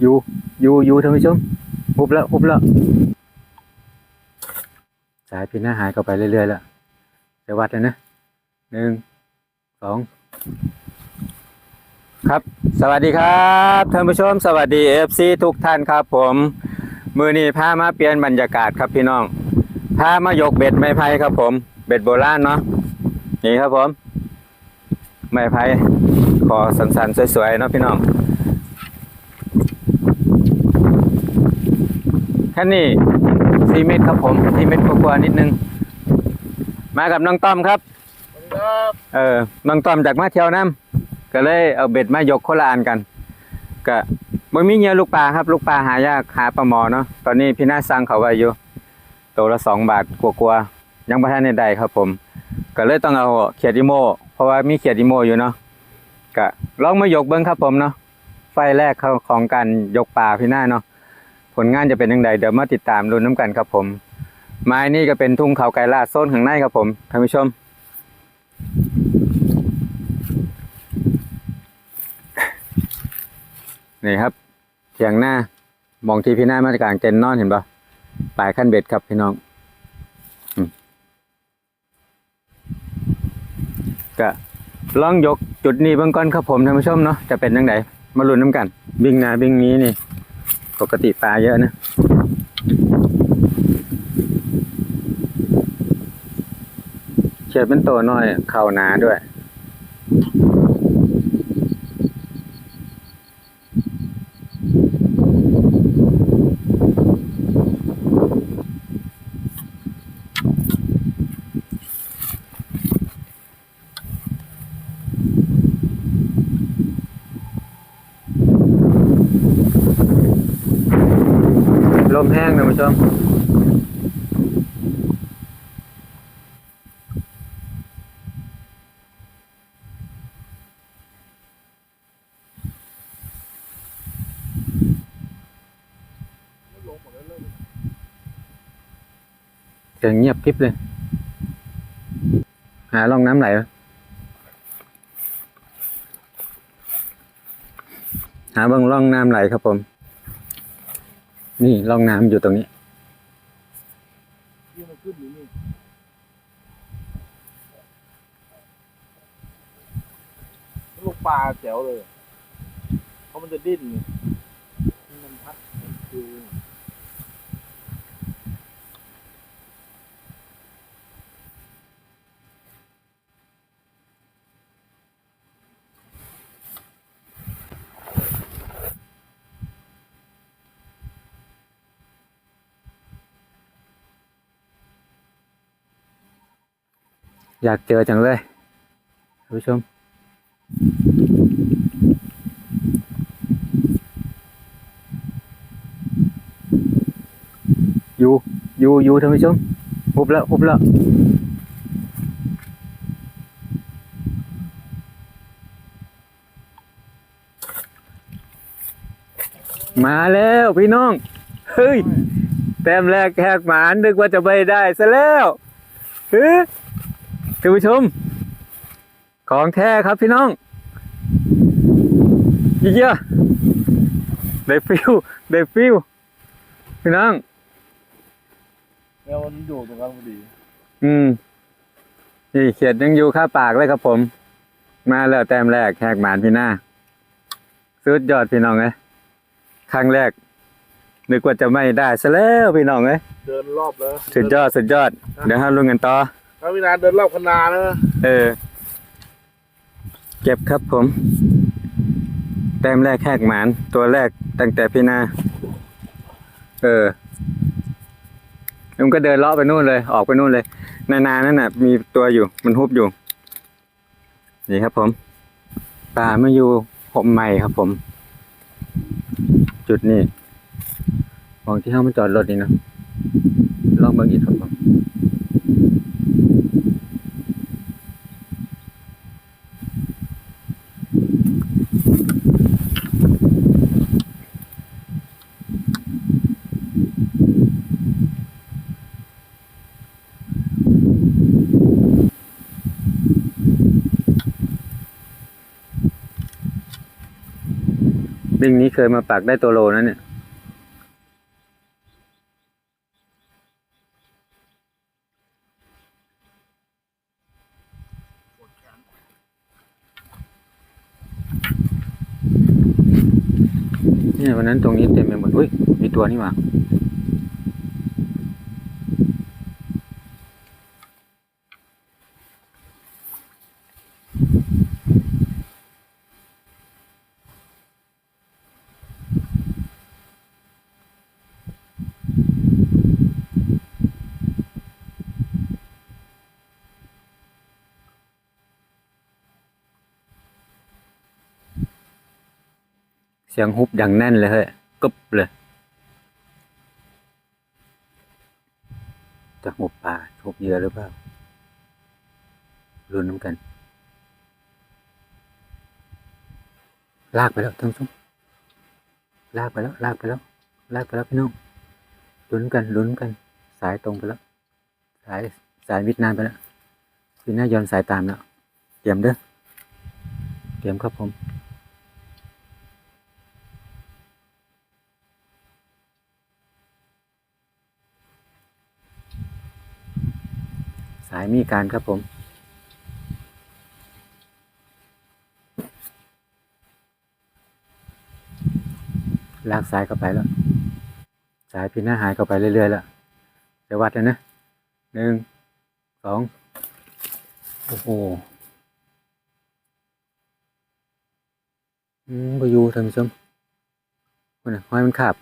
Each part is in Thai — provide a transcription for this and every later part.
อยู่อยู่อยู่ท่านผู้ชมหุบแล้วหุบแล้วสายพินหน้าหายเข้าไปเรื่อยๆแล้วจะวัดเลยนะหนึ่งสองครับ สวัสดีครับท่านผู้ชม สวัสดีเอฟซีทุกท่านครับผม มือนี้พามาเปลี่ยนบรรยากาศครับพี่น้องพามายกเบ็ดไม้ไผ่ครับผม เบ็ดโบราณเนาะนี่ครับผม ไม้ไผ่คอสันๆสวยๆเนาะพี่น้อง แค่นี้สี่เมตรครับผมสี่เมตรกว่าๆนิดนึง มากับน้องต้อมครับ ครับเออน้องต้อมจากมาเที่ยวน้ำก็เลยเอาเบ็ดมายกโคนละอันกัน ก็บ่มีเหยื่อลูกปลาครับ ลูกปลาหายากหาปลาหมอเนาะตอนนี้พี่นาสั่งเขาไว้อยู่ตัวละสองบาทกว่าๆยังบ่ทันได้ได้ครับผม ก็เลยต้องเอาเขียดอีโม เพราะว่ามีเขียดอีโมอยู่เนาะก็ลองมายกเบิ้งครับผมเนาะไฟแรกเขาของการยกปลาพี่หน้าเนาะผ ลงานจะเป็นยังไงเดี๋ยวมาติดตามดูน้ำกันครับผม ไม้นี่ก็เป็นทุ่งเขาไก่ลาดโซนข้างในครับผมท่านผู้ชม นี่ครับเถียงหน้ามองที่พี่หน้ามาตรการเต็นนอนเห็นปะปลายขั้นเบ็ดครับพี่น้องอก็ลองยกจุดนี้เบื้องก้อนครับผมท่านผู้ชมเนาะจะเป็นยังไงมาลุ้นน้ำกัน บิงหนาบิงนี้นี่ ปกติปลาเยอะนะเขียดเป็นตัวน้อย เข่าหนาด้วย ล มแห้งนะผู้ชมเสียงเงียบกริบเลย หาร่องน้ำไหลหาเบางร่องน้ำไหลครับผม นี่ร่องน้ำอยู่ตรงนี้ที่มันขึ้นอยู่นี่ลูกปลาแจ๋วเลย เพราะมันจะดิ้นพัดมันคือ อยากเจอจังเลยท่านผู้ชม อยู่ อยู่ อยู่ท่านผู้ชมหุบแล้วหุบแล้วมาแล้วพี่น้อง เฮ้ย แต้มแรกแหกหมานนึกว่าจะไม่ได้ซะแล้วเฮ้ย ท่านผู้ชม ของแท้ครับพี่น้องเยี่ยได้ฟิวได้ฟิวพี่น้องแมวมันอยู่ตรงนั้นพอดี อืมนี่เขียดยังอยู่ข้าปากเลยครับผม มาแล้วแต้มแรกแหกหมานพี่หน้าสุดยอดพี่น้องเอ้ยครั้งแรกนึกว่าจะไม่ได้ซะแล้วพี่น้องเอ้ยเดินรอบแล้วสุดยอดสุดยอด เดี๋ยวห้าลุงกันต่อ ถ้าวินาเดินรอบคณานะเออ เก็บครับผม แต้มแรกแหกหมาน ตัวแรกตั้งแต่พี่นา เออมันก็เดินเลาะไปนู่นเลย ออกไปนู่นเลย นานานั่นน่ะ มีตัวอยู่ มันฮุบอยู่ นี่ครับผมปลามาอยู่ผมใหม่ครับผม จุดนี้มองที่เขามาจอดรถนี่นะลองเบิ่งอีกครับผม บิงนี้เคยมาปักได้ตัวโลนั่นเนี่ยปวดแขนเนี่ยวันนั้นตรงนี้เต็มไปหมดอุ้ย มีตัวนี่หว่า เสียงฮุบอย่างแน่นเลยเฮ้ยกึบเลยจะฮุบปลาฮุบเหยื่อหรือเปล่ารุนน้ำกัน ลากไปแล้วท่านผู้ชมลากไปแล้ว ลากไปแล้ว ลากไปแล้วพี่น้องลุ้นกันลุ้นกัน สายตรงไปแล้ว สายสายมิดนานไปแล้วพี่น่ายอนสายตามแล้วเตรียมเด้อเตรียมครับผม สายมีการครับผม ลากสายเข้าไปแล้ว สายพี่หน้าหายเข้าไปเรื่อยๆแล้วจะวัดเลยนะหนึ่งสองโอ้โหอืมไปอยู่ท่านผู้ชมมันน่ะห้อยมันขาบ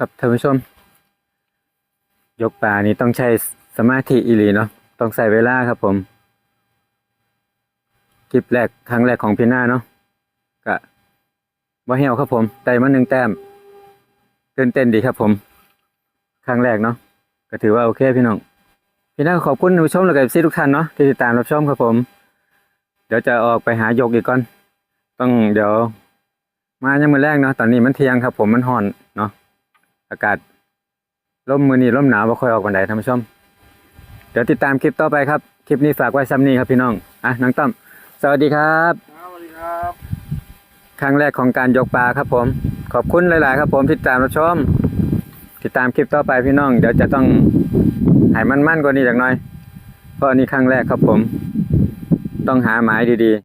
ครับท่านผู้ชม ยกปลานี้ต้องใช้สมาธิอีหลีเนาะต้องใส่เวลาครับผมคลิปแรกครั้งแรกของพี่หน้าเนาะกะว่าเหี่ยวครับผมได้มาหนึ่งแต้มตื่นเต้นดีครับ ผม ครั้งแรกเนาะก็ถือว่าโอเคพี่น้องพี่หน้าขอบคุณท่านผู้ชมและกับซีทุกท่านเนาะที่ติดตามรับชมครับผม เดี๋ยวจะออกไปหายกอีกก่อน ต้องเดี๋ยว มายังมือแรกเนาะตอนนี้มันเที่ยงครับ ผมมันห่อนเนาะ อากาศร่มมือนี้ร่มหนาวบ่ค่อยออกวันใดท่านผู้ชม เดี๋ยวติดตามคลิปต่อไปครับ คลิปนี้ฝากไว้ซ้ำนี้ครับพี่น้อง อะน้องต้อมสวัสดีครับครับ สวัสดีครับ ครั้งแรกของการยกปลาครับผม ขอบคุณหลาย ๆ ครับ ผมที่ติดตามรับชม ติดตามคลิปต่อไปพี่น้อง เดี๋ยวจะต้องให้มันมั่นๆกว่านี้อย่างน้อย เพราะอันนี้ครั้งแรกครับผม ต้องหาหมายดีๆ